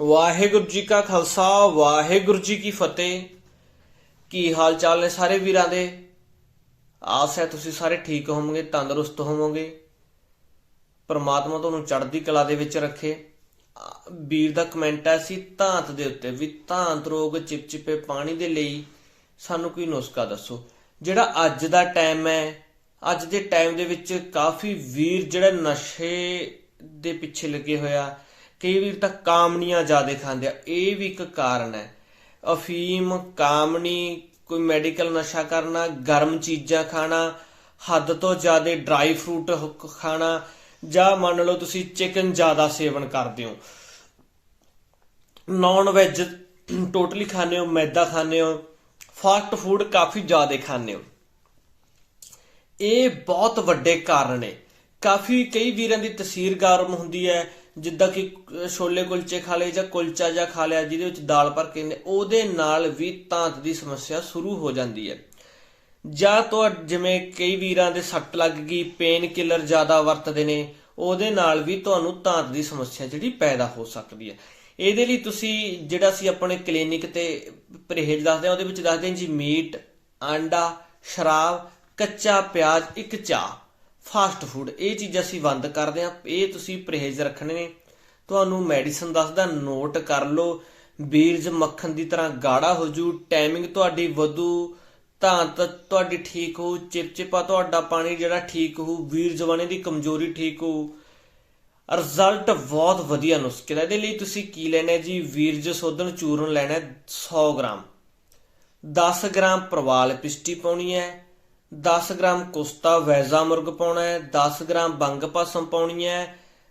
ਵਾਹਿਗੁਰੂ ਜੀ ਕਾ ਖਾਲਸਾ, ਵਾਹਿਗੁਰੂ ਜੀ ਕੀ ਫਤਿਹ। ਕੀ ਹਾਲ ਚਾਲ ਨੇ ਸਾਰੇ ਵੀਰਾਂ ਦੇ? ਆਸ ਹੈ ਤੁਸੀਂ ਸਾਰੇ ਠੀਕ ਹੋਵੋਗੇ, ਤੰਦਰੁਸਤ ਹੋਵੋਗੇ। ਪਰਮਾਤਮਾ ਤੁਹਾਨੂੰ ਚੜ੍ਹਦੀ ਕਲਾ ਦੇ ਵਿੱਚ ਰੱਖੇ। ਵੀਰ ਦਾ ਕਮੈਂਟ ਹੈ ਸੀ, ਧਾਂਤ ਦੇ ਉੱਤੇ ਵੀ ਧਾਂਤ ਰੋਗ ਚਿਪਚਿਪੇ ਪਾਣੀ ਦੇ ਲਈ ਸਾਨੂੰ ਕੋਈ ਨੁਸਖਾ ਦੱਸੋ। ਜਿਹੜਾ ਅੱਜ ਦਾ ਟਾਈਮ ਹੈ, ਅੱਜ ਦੇ ਟਾਈਮ ਦੇ ਵਿੱਚ ਕਾਫੀ ਵੀਰ ਜਿਹੜੇ ਨਸ਼ੇ ਦੇ ਪਿੱਛੇ ਲੱਗੇ ਹੋਇਆ ਕਈ ਵੀਰ ਤਾਂ ਕਾਮਣੀਆਂ ਜ਼ਿਆਦਾ ਖਾਂਦੇ ਆ। ਇਹ ਵੀ ਇੱਕ ਕਾਰਨ ਹੈ। ਅਫੀਮ, ਕਾਮਣੀ, ਕੋਈ ਮੈਡੀਕਲ ਨਸ਼ਾ ਕਰਨਾ, ਗਰਮ ਚੀਜ਼ਾਂ ਖਾਣਾ, ਹੱਦ ਤੋਂ ਜ਼ਿਆਦਾ ਡਰਾਈ ਫਰੂਟ ਖਾਣਾ, ਜਾਂ ਮੰਨ ਲਓ ਤੁਸੀਂ ਚਿਕਨ ਜ਼ਿਆਦਾ ਸੇਵਨ ਕਰਦੇ ਹੋ। ਨਾਨ ਵੈਜ ਟੋਟਲੀ ਖਾਂਦੇ ਹੋ, ਮੈਦਾ ਖਾਂਦੇ ਹੋ, ਫਾਸਟ ਫੂਡ ਕਾਫੀ ਜ਼ਿਆਦਾ ਖਾਂਦੇ ਹੋ। ਇਹ ਬਹੁਤ ਵੱਡੇ ਕਾਰਨ ਨੇ। ਕਾਫੀ ਕਈ ਵੀਰਾਂ ਦੀ ਤਸਵੀਰ ਗਰਮ ਹੁੰਦੀ ਹੈ ਜਿੱਦਾਂ ਕਿ ਛੋਲੇ ਕੁਲਚੇ ਖਾ ਲਏ ਜਾਂ ਕੁਲਚਾ ਜਾਂ ਖਾ ਲਿਆ, ਜਿਹਦੇ ਵਿੱਚ ਦਾਲ ਭਰ ਕੇ ਉਹਦੇ ਨਾਲ ਵੀ ਤਾਂਤ ਦੀ ਸਮੱਸਿਆ ਸ਼ੁਰੂ ਹੋ ਜਾਂਦੀ ਹੈ। ਜਾਂ ਤੋਂ ਜਿਵੇਂ ਕਈ ਵੀਰਾਂ ਦੇ ਸੱਟ ਲੱਗ ਗਈ ਪੇਨ ਕਿਲਰ ਜ਼ਿਆਦਾ ਵਰਤਦੇ ਨੇ, ਉਹਦੇ ਨਾਲ ਵੀ ਤੁਹਾਨੂੰ ਤਾਂਤ ਦੀ ਸਮੱਸਿਆ ਜਿਹੜੀ ਪੈਦਾ ਹੋ ਸਕਦੀ ਹੈ। ਇਹਦੇ ਲਈ ਤੁਸੀਂ ਜਿਹੜਾ ਅਸੀਂ ਆਪਣੇ ਕਲੀਨਿਕ ਤੇ ਪਰਹੇਜ਼ ਦੱਸਦੇ ਹਾਂ, ਉਹਦੇ ਵਿੱਚ ਦੱਸਦੇ ਹਾਂ ਜੀ, ਮੀਟ, ਆਂਡਾ, ਸ਼ਰਾਬ, ਕੱਚਾ ਪਿਆਜ਼, ਇੱਕ ਚਾਹ। ਫਾਸਟ ਫੂਡ, ਇਹ ਚੀਜ਼ਾਂ ਅਸੀਂ ਬੰਦ ਕਰਦੇ ਹਾਂ। ਇਹ ਤੁਸੀਂ ਪਰਹੇਜ਼ ਰੱਖਣੇ ਨੇ। ਤੁਹਾਨੂੰ ਮੈਡੀਸਨ ਦੱਸਦਾ ਨੋਟ ਕਰ ਲਓ। ਬੀਰਜ ਮੱਖਣ ਦੀ ਤਰ੍ਹਾਂ ਗਾੜਾ ਹੋ ਜੂ, ਟਾਈਮਿੰਗ ਤੁਹਾਡੀ ਵਧੂ ਧਾਂਤ ਤੁਹਾਡੀ ਠੀਕ ਹੋ ਚਿਪਚਿਪਾ ਤੁਹਾਡਾ ਪਾਣੀ ਜਿਹੜਾ ਠੀਕ ਹੋ ਵੀਰ ਜਵਾਨੇ ਦੀ ਕਮਜ਼ੋਰੀ ਠੀਕ ਹੋ ਰਿਜ਼ਲਟ ਬਹੁਤ ਵਧੀਆ ਨੁਸਖੇ ਦਾ। ਇਹਦੇ ਲਈ ਤੁਸੀਂ ਕੀ ਲੈਣਾ ਜੀ? ਵੀਰਜ ਸੋਧਨ ਚੂਰਨ ਲੈਣਾ ਹੈ 100 ਗ੍ਰਾਮ। 10 ਗ੍ਰਾਮ ਪ੍ਰਵਾਲ ਪਿਸਟੀ ਪਾਉਣੀ ਹੈ। 10 ਗ੍ਰਾਮ ਕੁਸਤਾ ਵੈਜ਼ਾ ਮੁਰਗ ਪਾਉਣਾ ਹੈ 10 ਗ੍ਰਾਮ ਬੰਗ ਭਸਮ ਪਾਉਣੀ ਹੈ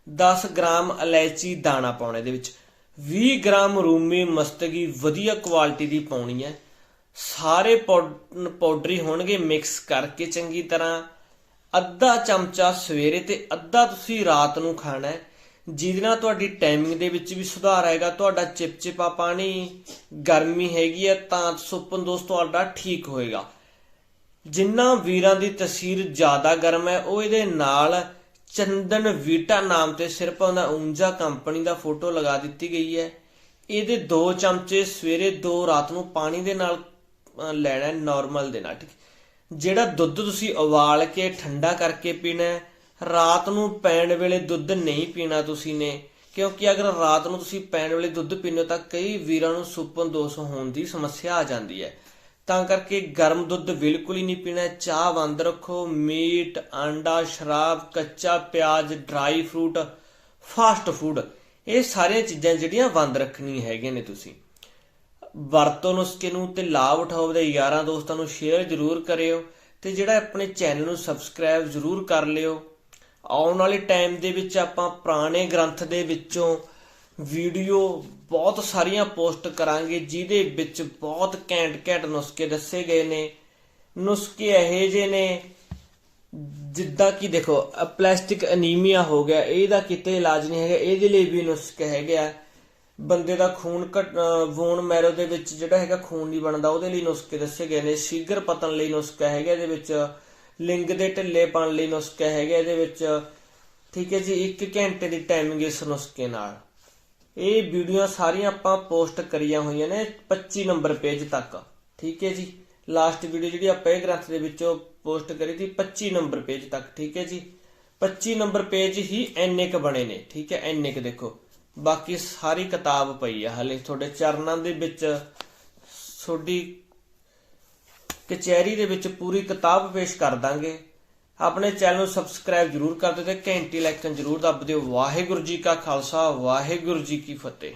10 ਗ੍ਰਾਮ ਇਲਾਇਚੀ ਦਾਣਾ ਪਾਉਣਾ ਇਹਦੇ ਵਿੱਚ 20 ਗ੍ਰਾਮ ਰੂਮੀ ਮਸਤਗੀ ਵਧੀਆ ਕੁਆਲਿਟੀ ਦੀ ਪਾਉਣੀ ਹੈ ਸਾਰੇ ਪਾਊਡ- ਪਾਊਡਰੀ ਹੋਣਗੇ ਮਿਕਸ ਕਰਕੇ ਚੰਗੀ ਤਰ੍ਹਾਂ ਅੱਧਾ ਚਮਚਾ ਸਵੇਰੇ ਤੇ ਅੱਧਾ ਤੁਸੀਂ ਰਾਤ ਨੂੰ ਖਾਣਾ ਹੈ ਜਿਹਦੇ ਨਾਲ ਤੁਹਾਡੀ ਟਾਈਮਿੰਗ ਦੇ ਵਿੱਚ ਵੀ ਸੁਧਾਰ ਆਏਗਾ ਤੁਹਾਡਾ ਚਿਪਚਿਪਾ ਪਾਣੀ ਗਰਮੀ ਹੈਗੀ ਹੈ ਤਾਂ ਸੁਪਨ ਦੋਸਤ ਤੁਹਾਡਾ ਠੀਕ ਹੋਏਗਾ ਜਿਨ੍ਹਾਂ ਵੀਰਾਂ ਦੀ ਤਸਵੀਰ ਜ਼ਿਆਦਾ ਗਰਮ ਹੈ ਉਹ ਇਹਦੇ ਨਾਲ ਚੰਦਨ ਵੀਟਾ ਨਾਮ ਤੇ ਸਿਰਫ ਉਹਦਾ ਉਂਜਾ ਕੰਪਨੀ ਦਾ ਫੋਟੋ ਲਗਾ ਦਿੱਤੀ ਗਈ ਹੈ। ਇਹਦੇ 2 ਚਮਚੇ ਸਵੇਰੇ 2 ਰਾਤ ਨੂੰ ਪਾਣੀ ਦੇ ਨਾਲ ਲੈਣਾ ਹੈ ਨਾਰਮਲ ਦੇ ਨਾਲ ਠੀਕ ਜਿਹੜਾ ਦੁੱਧ ਤੁਸੀਂ ਉਬਾਲ ਕੇ ਠੰਡਾ ਕਰਕੇ ਪੀਣਾ ਹੈ, ਰਾਤ ਨੂੰ ਪੈਣ ਵੇਲੇ ਦੁੱਧ ਨਹੀਂ ਪੀਣਾ ਤੁਸੀਂ ਨੇ ਕਿਉਂਕਿ ਅਗਰ ਰਾਤ ਨੂੰ ਤੁਸੀਂ ਪੈਣ ਵੇਲੇ ਦੁੱਧ ਪੀਂਦੇ ਹੋ ਤਾਂ ਕਈ ਵੀਰਾਂ ਨੂੰ ਸੁਪਨ ਦੋਸ਼ ਹੋਣ ਦੀ ਸਮੱਸਿਆ ਆ ਜਾਂਦੀ ਹੈ। ਤਾਂ ਕਰਕੇ ਗਰਮ ਦੁੱਧ ਬਿਲਕੁਲ ਹੀ ਨਹੀਂ ਪੀਣਾ, ਚਾਹ ਬੰਦ ਰੱਖੋ, ਮੀਟ ਆਂਡਾ ਸ਼ਰਾਬ, ਕੱਚਾ ਪਿਆਜ਼ ਡਰਾਈ ਫਰੂਟ ਫਾਸਟ ਫੂਡ ਇਹ ਸਾਰੀਆਂ ਚੀਜ਼ਾਂ ਜਿਹੜੀਆਂ ਬੰਦ ਰੱਖਣੀਆਂ ਹੈਗੀਆਂ ਨੇ ਤੁਸੀਂ। ਵਰਤੋਂ ਨੁਸਖੇ ਨੂੰ ਤੇ ਲਾਭ ਉਠਾਓ ਦੇ ਯਾਰਾਂ ਦੋਸਤਾਂ ਨੂੰ ਸ਼ੇਅਰ ਜ਼ਰੂਰ ਕਰਿਓ ਤੇ ਜਿਹੜਾ ਆਪਣੇ ਚੈਨਲ ਨੂੰ ਸਬਸਕ੍ਰਾਈਬ ਜ਼ਰੂਰ ਕਰ ਲਿਓ। ਆਉਣ ਵਾਲੇ ਟਾਈਮ ਦੇ ਵਿੱਚ ਆਪਾਂ ਪੁਰਾਣੇ ਗ੍ਰੰਥ ਦੇ ਵਿੱਚੋਂ ਵੀਡੀਓ ਬਹੁਤ ਸਾਰੀਆਂ ਪੋਸਟ ਕਰਾਂਗੇ, ਜਿਹਦੇ ਵਿੱਚ ਬਹੁਤ ਘੈਂਟ ਘੈਂਟ ਨੁਸਖੇ ਦੱਸੇ ਗਏ ਨੇ। ਨੁਸਖੇ ਇਹੋ ਜਿਹੇ ਨੇ, ਜਿੱਦਾਂ ਕਿ ਦੇਖੋ ਪਲਾਸਟਿਕ ਅਨੀਮੀਆ ਹੋ ਗਿਆ, ਇਹਦਾ ਕਿਤੇ ਇਲਾਜ ਨਹੀਂ ਹੈਗਾ, ਇਹਦੇ ਲਈ ਵੀ ਨੁਸਖੇ ਹੈਗੇ ਆ। ਬੰਦੇ ਦਾ ਖੂਨ ਘਟ ਵੋਨ ਮੈਰੋ ਦੇ ਵਿੱਚ ਜਿਹੜਾ ਹੈਗਾ ਖੂਨ ਨਹੀਂ ਬਣਦਾ, ਉਹਦੇ ਲਈ ਨੁਸਖੇ ਦੱਸੇ ਗਏ ਨੇ। ਸ਼ੀਗਰ ਪਤਨ ਲਈ ਨੁਸਖਾ ਹੈਗਾ ਇਹਦੇ ਵਿੱਚ, ਲਿੰਗ ਦੇ ਢਿੱਲੇਪਣ ਲਈ ਨੁਸਖਾ ਹੈਗਾ ਇਹਦੇ ਵਿੱਚ। ਠੀਕ ਹੈ ਜੀ 1 ਘੰਟੇ ਦੀ ਟਾਈਮਿੰਗ ਇਸ ਨੁਸਖੇ ਨਾਲ। ਇਹ ਵੀਡੀਓ ਸਾਰੀਆਂ ਆਪਾਂ ਪੋਸਟ ਕਰੀਆਂ ਹੋਈਆਂ ਨੇ 25 ਨੰਬਰ ਪੇਜ ਤੱਕ। ਠੀਕ ਹੈ ਜੀ? ਲਾਸਟ ਵੀਡੀਓ ਜਿਹੜੀ ਆਪਾਂ ਇਹ ਗ੍ਰੰਥ ਦੇ ਵਿੱਚੋਂ ਪੋਸਟ ਕਰੀ ਸੀ 25 ਨੰਬਰ ਪੇਜ ਤੱਕ। ਠੀਕ ਹੈ ਜੀ? 25 ਨੰਬਰ ਪੇਜ ਹੀ ਐਨੇ ਕ ਬਣੇ ਨੇ। ਠੀਕ ਹੈ? ਐਨੇ ਕ ਦੇਖੋ। ਬਾਕੀ ਸਾਰੀ ਕਿਤਾਬ ਪਈ ਆ ਹਲੇ। ਤੁਹਾਡੇ ਚਰਨਾਂ ਦੇ ਵਿੱਚ ਤੁਹਾਡੀ ਕਚਹਿਰੀ ਦੇ ਵਿੱਚ ਪੂਰੀ ਕਿਤਾਬ ਪੇਸ਼ ਕਰ ਦਾਂਗੇ। ਆਪਣੇ ਚੈਨਲ ਨੂੰ ਸਬਸਕ੍ਰਾਈਬ ਜਰੂਰ ਕਰ ਦਿਓ ਤੇ ਘੰਟੀ ਲਾਈਕਨ ਜਰੂਰ ਦੱਬ ਦਿਓ। ਵਾਹਿਗੁਰੂ ਜੀ ਕਾ ਖਾਲਸਾ, ਵਾਹਿਗੁਰੂ ਜੀ ਕੀ ਫਤਿਹ।